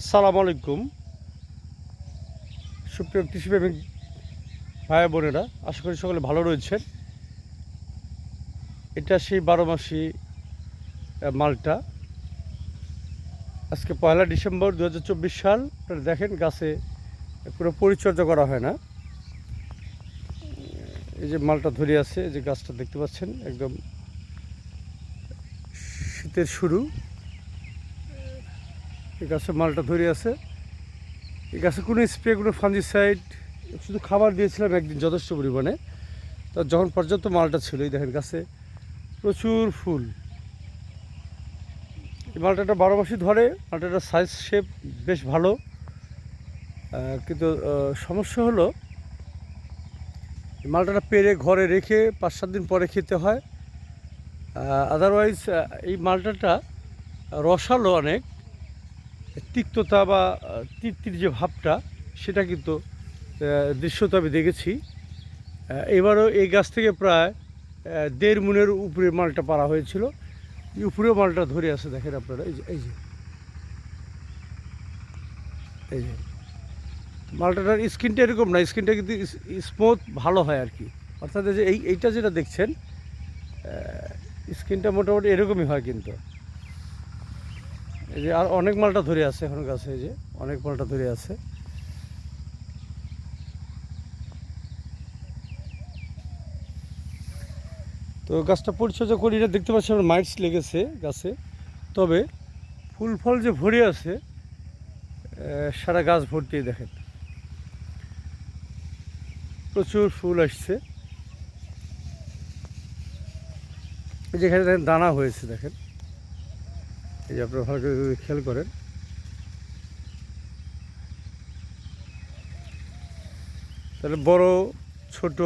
আসসালামু আলাইকুম। সুপ্রিয় কৃষিপ্রেমিক ভাই বোনেরা, আশা করি সকলে ভালো রয়েছেন। এটা সেই বারো মাসি মালটা। আজকে পয়লা ডিসেম্বর দু হাজার চব্বিশ সাল। আপনারা দেখেন গাছে কোনো পরিচর্যা করা হয় না। এই যে মালটা ধরে আছে, এই যে গাছটা দেখতে পাচ্ছেন, একদম শীতের শুরু। এই গাছে মালটা ধরে আছে। এই গাছে কোনো স্প্রে কোনো ফাঞ্জিসাইড শুধু খাবার দিয়েছিলাম একদিন যথেষ্ট পরিমাণে। তা যখন পর্যাপ্ত মালটা ছিল, এই দেখেন গাছে প্রচুর ফুল। এই মালটাটা বারো মাসই ধরে মালটাটার সাইজ শেপ বেশ ভালো। কিন্তু সমস্যা হলো মালটাটা পেরে ঘরে রেখে পাঁচ সাত দিন পরে খেতে হয়। আদারওয়াইজ এই মালটাটা রসালো অনেক। তিক্ততা বা আহ, তিত্তির যে ভাবটা সেটা কিন্তু দৃশ্যত আমি দেখেছি। এবারও এই গাছ থেকে প্রায় দেড় মুনের উপরে মালটা পারা হয়েছিল। এই উপরেও মালটা ধরে আছে দেখেন আপনারা এই যে এই যে। এই যে। মালটাটার স্কিনটা এরকম না স্কিনটা কিন্তু স্মুথ ভালো হয় আর কি। অর্থাৎ যে এই এইটা যেটা দেখছেন স্কিনটা মোটামুটি এরকমই হয় কিন্তু। এই যে আর অনেক মালটা ধরে আছে এখন গাছে, এই যে অনেক মালটা ধরে আছে। তো গাছটা পরিচর্যা করি না, দেখতে পাচ্ছি আমার মাইটস লেগেছে গাছে। তবে ফুল ফল যে ভরে আছে সারা গাছ ভর্তি, দেখেন। প্রচুর ফুল আসছে। এই যে দেখেন দানা হয়েছে, দেখেন। এই যে আপনারা ভালো করে যদি খেয়াল করেন। তাহলে বড়, ছোট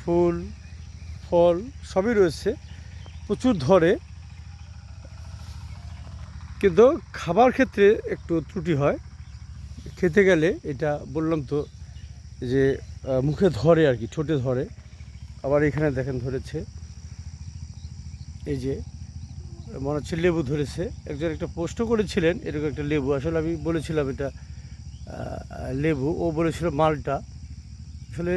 ফুল, ফল সবই রয়েছে। প্রচুর ধরে। কিন্তু খাবার ক্ষেত্রে একটু ত্রুটি হয়। খেতে গেলে এটা বললাম তো যে মুখে ধরে আর কি, ঠোঁটে ধরে। আবার এখানে দেখেন ধরেছে। এই যে, মনে হচ্ছে লেবু ধরেছে। একজন একটা পোস্টও করেছিলেন, এরকম একটা লেবু। আসলে আমি বলেছিলাম এটা লেবু। ও বলেছিল মালটা। আসলে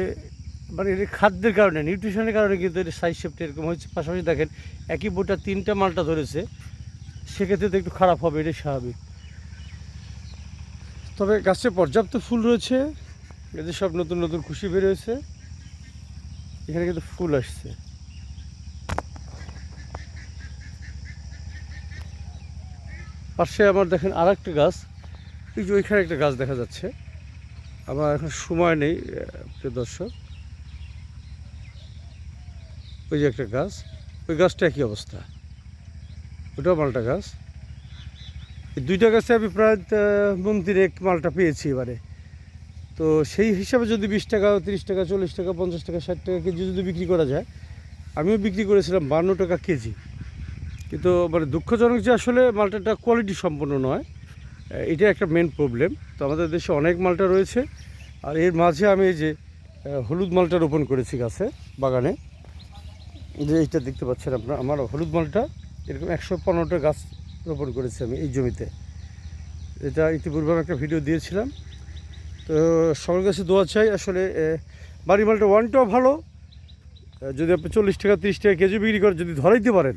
মানে এর খাদ্যের কারণে, নিউট্রিশনের কারণে কিন্তু এর সাইজ শেপটা এরকম হচ্ছে পাশাপাশি দেখেন, একই বোটা তিনটা মালটা ধরেছে। সেক্ষেত্রে তো একটু খারাপ হবে, এটাই স্বাভাবিক। তবে গাছে পর্যাপ্ত ফুল রয়েছে। এদের সব নতুন নতুন খুশি বেরোয়েছে এখানে কিন্তু ফুল আসছে। পাশে আমার দেখেন আর একটা গাছ। এই যে ওইখানে একটা গাছ দেখা যাচ্ছে। আমার এখন সময় নেই প্রিয় দর্শক। ওই যে একটা গাছ। ওই গাছটা একই অবস্থা। ওটাও মালটা গাছ। এই দুইটা গাছে আমি প্রায় মন্দিরে মালটা পেয়েছি এবারে। তো সেই হিসাবে যদি বিশ টাকা, তিরিশ টাকা, চল্লিশ টাকা, পঞ্চাশ টাকা, ষাট টাকা কেজি যদি বিক্রি করা যায়, আমিও বিক্রি করেছিলাম বান্ন টাকা কেজি। কিন্তু মানে দুঃখজনক যে আসলে মালটাটা কোয়ালিটি সম্পন্ন নয়। এটা একটা মেন প্রবলেম তো আমাদের দেশে অনেক মালটা রয়েছে। আর এর মাঝে আমি এই যে হলুদ মালটা রোপণ করেছি গাছে, বাগানে। যে এইটা দেখতে পাচ্ছেন আপনার, আমার হলুদ মালটা এরকম একশো পনেরোটা গাছ রোপণ করেছি আমি এই জমিতে। এটা ইতিপূর্বে আমি একটা ভিডিও দিয়েছিলাম। তো সবার কাছে দোয়া চাই আসলে বাড়ি মালটা ওয়ানটাও ভালো। যদি আপনি চল্লিশ টাকা, তিরিশ টাকা কেজি বিক্রি করে যদি ধরাইতে পারেন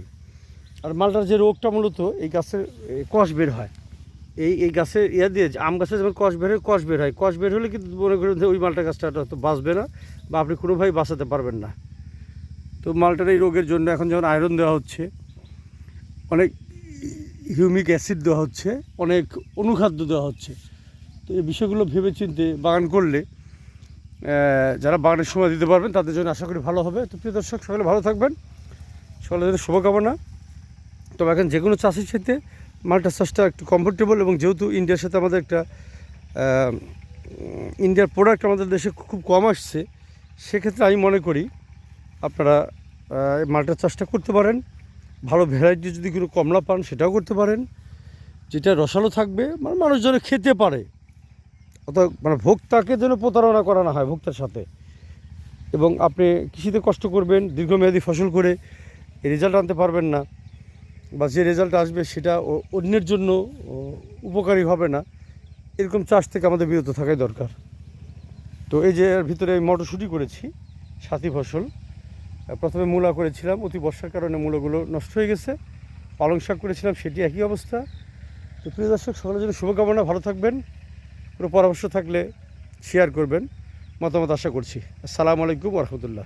আর মালটার যে রোগটা মূলত এই গাছের কষ বের হয়। এই এই গাছের ইয়া দিয়ে আম গাছে যেমন কষ বের হয়, কষ বের হয়। কষ বের হলে কিন্তু মনে করেন যে ওই মালটা গাছটা হয়তো বাঁচবে না বা আপনি কোনোভাবেই বাঁচাতে পারবেন না। তো মালটার এই রোগের জন্য এখন যেমন আয়রন দেওয়া হচ্ছে, অনেক হিউমিক অ্যাসিড দেওয়া হচ্ছে, অনেক অনুখাদ্য দেওয়া হচ্ছে। তো এই বিষয়গুলো ভেবে চিনতে বাগান করলে যারা বাগানের সময় দিতে পারবেন, তাদের জন্য আশা করি ভালো হবে। তো প্রিয় দর্শক, সকলে ভালো থাকবেন। সকলের শুভকামনা। তবে এখন যে কোনো চাষের সাথে মালটা চাষটা একটু কমফোর্টেবল এবং যেহেতু ইন্ডিয়ার সাথে আমাদের একটা ইন্ডিয়ার প্রোডাক্ট আমাদের দেশে খুব কম আসছে, সেক্ষেত্রে আমি মনে করি আপনারা মালটার চাষটা করতে পারেন। ভালো ভ্যারাইটি যদি কোনো কমলা পান সেটাও করতে পারেন। যেটা রসালো থাকবে মানে মানুষ যেন খেতে পারে। অর্থাৎ মানে ভোক্তাকে যেন প্রতারণা করা না হয় ভোক্তার সাথে। এবং আপনি কৃষিতে কষ্ট করবেন, দীর্ঘমেয়াদী ফসল করে রেজাল্ট আনতে পারবেন না। বা যে রেজাল্ট আসবে সেটা অন্যের জন্য উপকারী হবে না। এরকম চাষ থেকে আমাদের বিরত থাকাই দরকার। তো এই যে এর ভিতরে আমি মটরশুঁটি করেছি, সাথী ফসল। প্রথমে মূলা করেছিলাম, অতি বর্ষার কারণে মূলাগুলো নষ্ট হয়ে গেছে। পালং শাক করেছিলাম, সেটি একই অবস্থা। তো প্রিয় দর্শক, সকলের জন্য শুভকামনা, ভালো থাকবেন। কোনো পরামর্শ থাকলে শেয়ার করবেন। মতামত আশা করছি। আসসালামু আলাইকুম রহমতুল্লাহ।